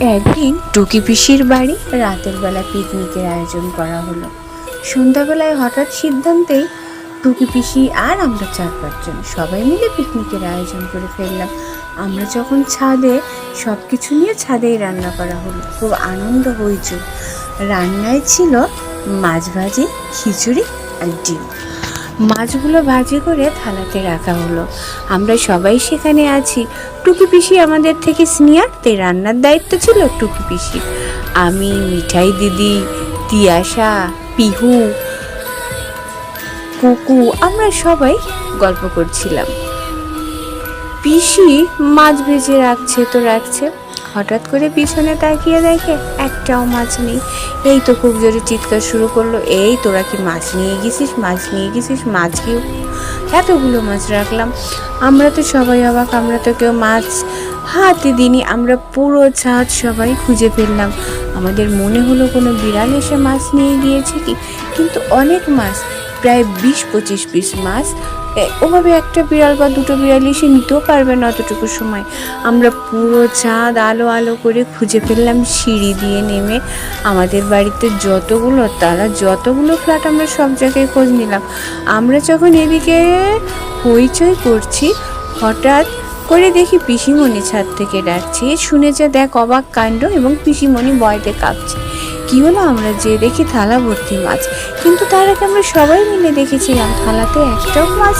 একদিন টুকি পিসির বাড়ি রাতের বেলা পিকনিকের আয়োজন করা হলো। সন্ধ্যাবেলায় হঠাৎ সিদ্ধান্তেই টুকি পিসি আর আমরা চার পাঁচজন সবাই মিলে পিকনিকের আয়োজন করে ফেললাম। আমরা যখন ছাদে সব কিছু নিয়ে ছাদেই রান্না করা হলো। খুব আনন্দ হয়েছিল রান্নায় ছিল মাছ ভাজি, খিচুড়ি আর ডিম। মাছগুলো ভাজি করে থালাতে রাখা হলো। আমরা সবাই সেখানে আছি। টুকি পিসি আমাদের থেকে সিনিয়র তাই রান্নার দায়িত্ব ছিল টুকি পিসি। আমি, মিঠাই দিদি, তিয়াশা, পিহু, কুকু, আমরা সবাই গল্প করছিলাম। পিসি মাছ ভেজে রাখছে তো রাখছে। হঠাৎ করে পিছনে তাকিয়ে দেখে একটাও মাছ নেই। এই তো খুব জোরে চিৎকার শুরু করল। এই, তোরা কি মাছ নিয়ে গেছিস? মাছ নিয়ে গেছিস? মাছ কি? এতগুলো মাছ রাখলাম। আমরা তো সবাই অবাক, আমরা তো কেউ মাছ হাতে দিনই আমরা পুরো ছাদ সবাই খুঁজে ফেললাম। আমাদের মনে হলো কোনো বিড়াল এসে মাছ নিয়ে গিয়েছে কি? কিন্তু অনেক মাছ, প্রায় বিশ পঁচিশ পিস মাছ ওভাবে একটা বিড়াল বা দুটো বিড়াল এসে নিতেও পারবে না অতটুকু সময়। আমরা পুরো চাঁদ আলো আলো করে খুঁজে ফেললাম, সিঁড়ি দিয়ে নেমে আমাদের বাড়িতে যতগুলো তারা যতগুলো ফ্ল্যাট আমরা সব জায়গায় খোঁজ নিলাম। আমরা যখন এদিকে হইচই করছি, হঠাৎ করে দেখি পিসিমণি ছাদ থেকে ডাকছে। শুনেছে দেখ অবাক কাণ্ড এবং পিসিমণি ভয়তে কাঁপছে। কি হলো আমরা যে দেখি থালা ভর্তি মাছ। কিন্তু তার আগে আমরা সবাই মিলে দেখেছিলাম থালাতে একটাও মাছ